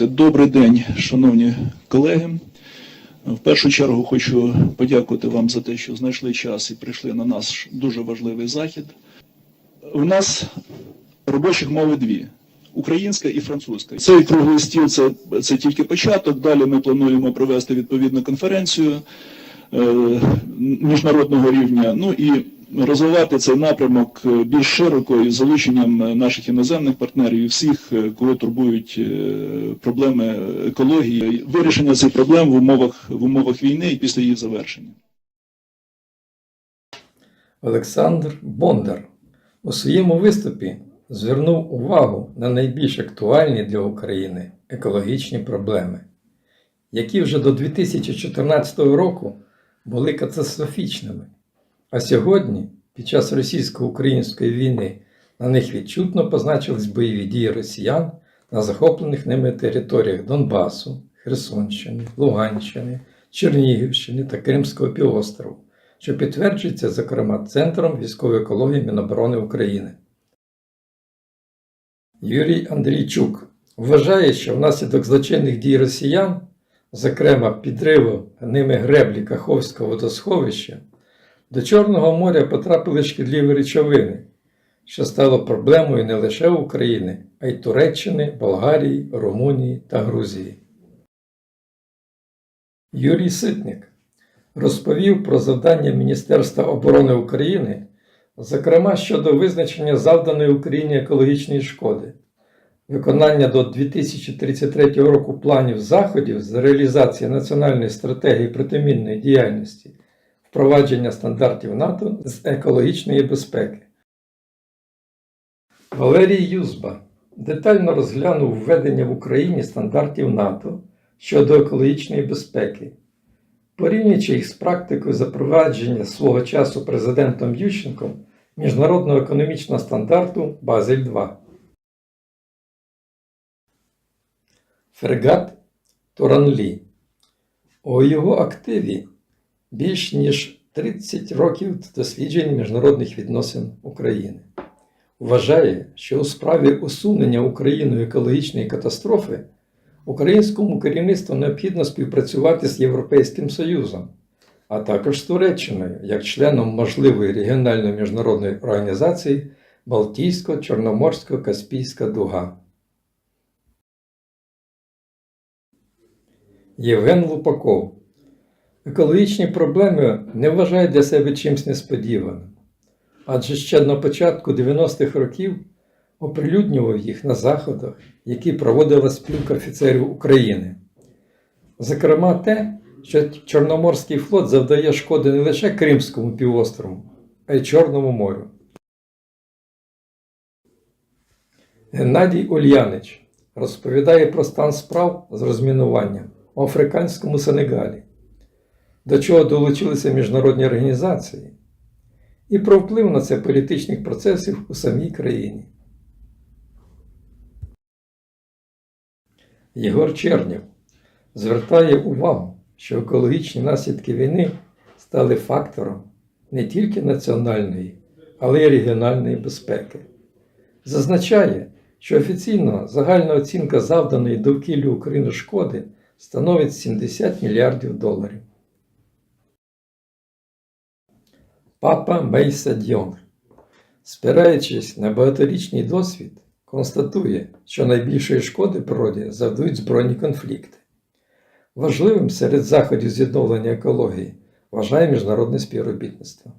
Добрий день, шановні колеги. В першу чергу хочу подякувати вам за те, що знайшли час і прийшли на наш дуже важливий захід. У нас робочих мови дві: українська і французька. Цей круглий стіл це, це тільки початок. Далі ми плануємо провести відповідну конференцію е, міжнародного рівня. Ну і розвивати цей напрямок е, більш широко із залученням е, наших іноземних партнерів і всіх, е, кого турбують проблеми екології, вирішення цих проблем в умовах в умовах війни і після її завершення. Олександр Бондар у своєму виступі звернув увагу на найбільш актуальні для України екологічні проблеми, які вже до 2014 року були катастрофічними. А сьогодні, під час російсько-української війни, на них відчутно позначились бойові дії росіян на захоплених ними територіях Донбасу, Херсонщини, Луганщини, Чернігівщини та Кримського півострову що підтверджується, зокрема, Центром військової екології Міноборони України. Юрій Андрійчук вважає, що внаслідок злочинних дій росіян, зокрема підриву ними греблі Каховського водосховища, до Чорного моря потрапили шкідливі речовини, що стало проблемою не лише України, а й Туреччини, Болгарії, Румунії та Грузії. Юрій Ситник розповів про завдання Міністерства оборони України, зокрема щодо визначення завданої Україні екологічної шкоди, виконання до 2033 року планів заходів з реалізації національної стратегії протимінної діяльності, впровадження стандартів НАТО з екологічної безпеки. Валерій Юзба детально розглянув введення в Україні стандартів НАТО щодо екологічної безпеки. Порівнюючи їх з практикою запровадження свого часу президентом Ющенком міжнародного економічного стандарту Базель 2. Фрегат Туранлі. У його активі більш ніж 30 років досліджень міжнародних відносин України. Вважає, що у справі усунення Україною екологічної катастрофи Українському керівництву необхідно співпрацювати з Європейським Союзом, а також з Туреччиною як членом можливої регіональної міжнародної організації Балтійсько-Чорноморсько-Каспійська дуга. Євген Лупаков Екологічні проблеми не вважають для себе чимсь несподіваним, адже ще на початку 90-х років оприлюднював їх на заходах, які проводила спілка офіцерів України. Зокрема, те, що Чорноморський флот завдає шкоди не лише Кримському півострову, а й Чорному морю. Геннадій Ульянич розповідає про стан справ з розмінуванням у африканському Сенегалі, до чого долучилися міжнародні організації, і про вплив на це політичних процесів у самій країні. Єгор Чернєв звертає увагу, що екологічні наслідки війни стали фактором не тільки національної, але й регіональної безпеки. Зазначає, що офіційно загальна оцінка завданої довкіллю України шкоди становить 70 мільярдів доларів. Папа Мейса Дьонг, спираючись на багаторічний досвід, констатує, що найбільшої шкоди природі завдають збройні конфлікти. Важливим серед заходів з екології вважає міжнародне співробітництво.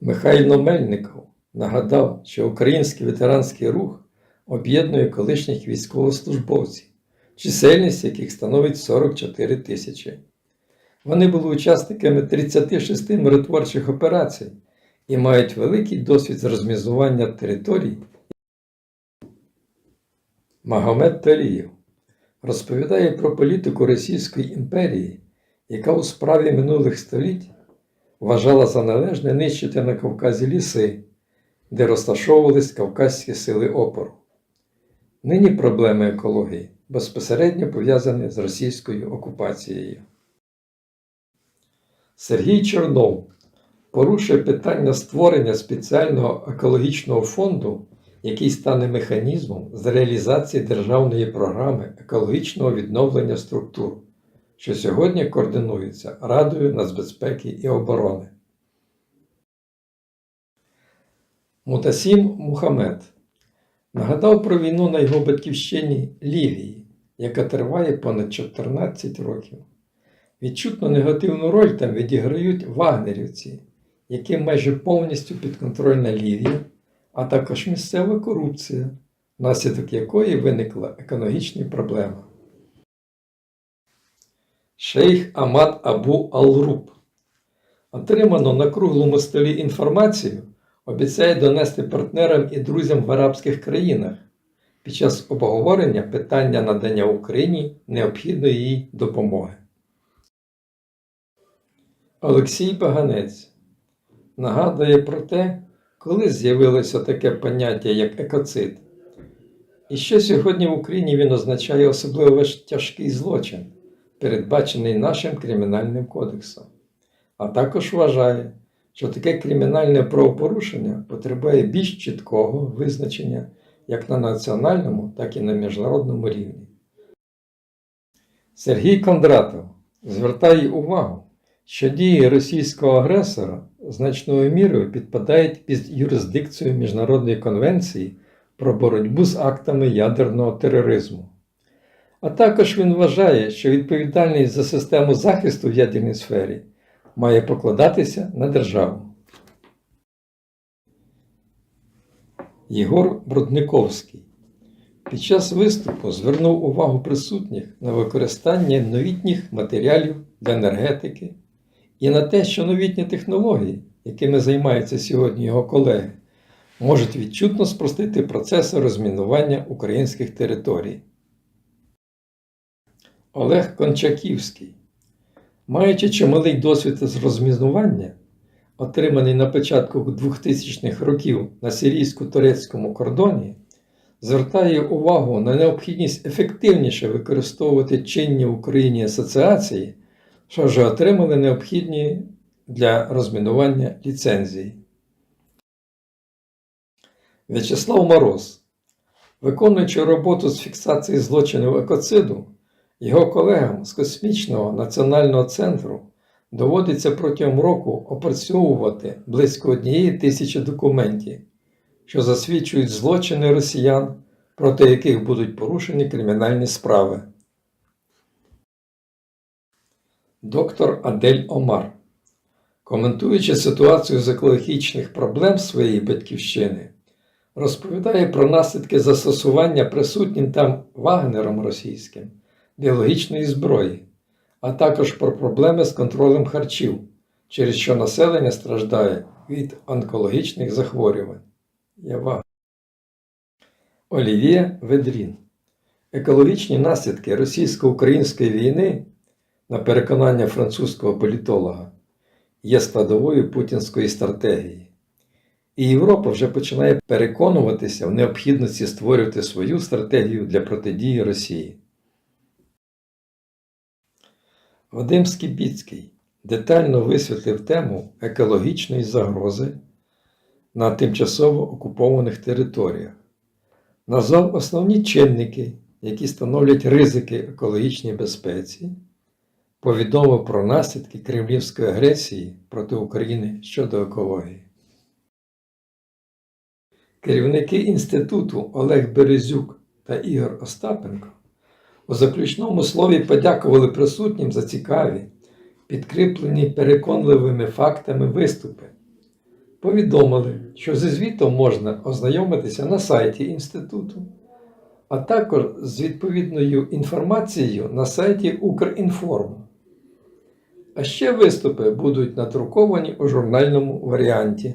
Михайло Мельников нагадав, що український ветеранський рух об'єднує колишніх військовослужбовців, чисельність яких становить 44 тисячі. Вони були учасниками 36 миротворчих операцій і мають великий досвід з розмізування територій. Магомед Талієв розповідає про політику Російської імперії, яка у справі минулих століть вважала за належне нищити на Кавказі ліси, де розташовувались Кавказькі сили опору. Нині проблеми екології безпосередньо пов'язані з російською окупацією. Сергій Чорнов порушує питання створення спеціального екологічного фонду, який стане механізмом з реалізації державної програми екологічного відновлення структур, що сьогодні координується Радою нацбезпеки і оборони. Мутасім Мухамед нагадав про війну на його батьківщині Лівії, яка триває понад 14 років. Відчутно негативну роль там відіграють вагнерівці, які майже повністю підконтрольна Лівія, а також місцева корупція, внаслідок якої виникла економічні проблеми. Шейх Амад Абу Алруб отримано на круглому столі інформацію, обіцяє донести партнерам і друзям в арабських країнах під час обговорення питання надання Україні необхідної їй допомоги. Олексій Баганець нагадує про те, коли з'явилося таке поняття як екоцид, і що сьогодні в Україні він означає особливо тяжкий злочин, передбачений нашим кримінальним кодексом, а також вважає, що таке кримінальне правопорушення потребує більш чіткого визначення як на національному, так і на міжнародному рівні. Сергій Кондратов звертає увагу, що дії російського агресора значною мірою підпадають під юрисдикцію Міжнародної конвенції про боротьбу з актами ядерного тероризму. А також він вважає, що відповідальність за систему захисту в ядерній сфері має покладатися на державу. Єгор Брудниковський під час виступу звернув увагу присутніх на використання новітніх матеріалів для енергетики і на те, що новітні технології, якими займаються сьогодні його колеги, можуть відчутно спростити процеси розмінування українських територій. Олег Кончаківський, маючи чималий досвід з розмінування, отриманий на початку 2000-х років на сирійсько-турецькому кордоні, звертає увагу на необхідність ефективніше використовувати чинні в Україні асоціації, що вже отримали необхідні для розмінування ліцензії. В'ячеслав Мороз, виконуючи роботу з фіксації злочинів екоциду, його колегам з Космічного національного центру доводиться протягом року опрацьовувати близько однієї тисячі документів, що засвідчують злочини росіян, проти яких будуть порушені кримінальні справи. Доктор Адель Омар, коментуючи ситуацію з екологічних проблем своєї батьківщини, розповідає про наслідки застосування присутнім там Вагнером російським біологічної зброї, а також про проблеми з контролем харчів, через що населення страждає від онкологічних захворювань. Ява. Олівє Ведрін. Екологічні наслідки російсько-української війни, на переконання французького політолога, є складовою путінської стратегії. І Європа вже починає переконуватися в необхідності створювати свою стратегію для протидії Росії. Вадим Скібіцький детально висвітлив тему екологічної загрози на тимчасово окупованих територіях, назвав основні чинники, які становлять ризики екологічній безпеці, повідомив про наслідки кремлівської агресії проти України щодо екології. Керівники інституту Олег Березюк та Ігор Остапенко у заключному слові подякували присутнім за цікаві, підкріплені переконливими фактами виступи. Повідомили, що зі звітом можна ознайомитися на сайті інституту, а також з відповідною інформацією на сайті Укрінформ. А ще виступи будуть надруковані у журнальному варіанті.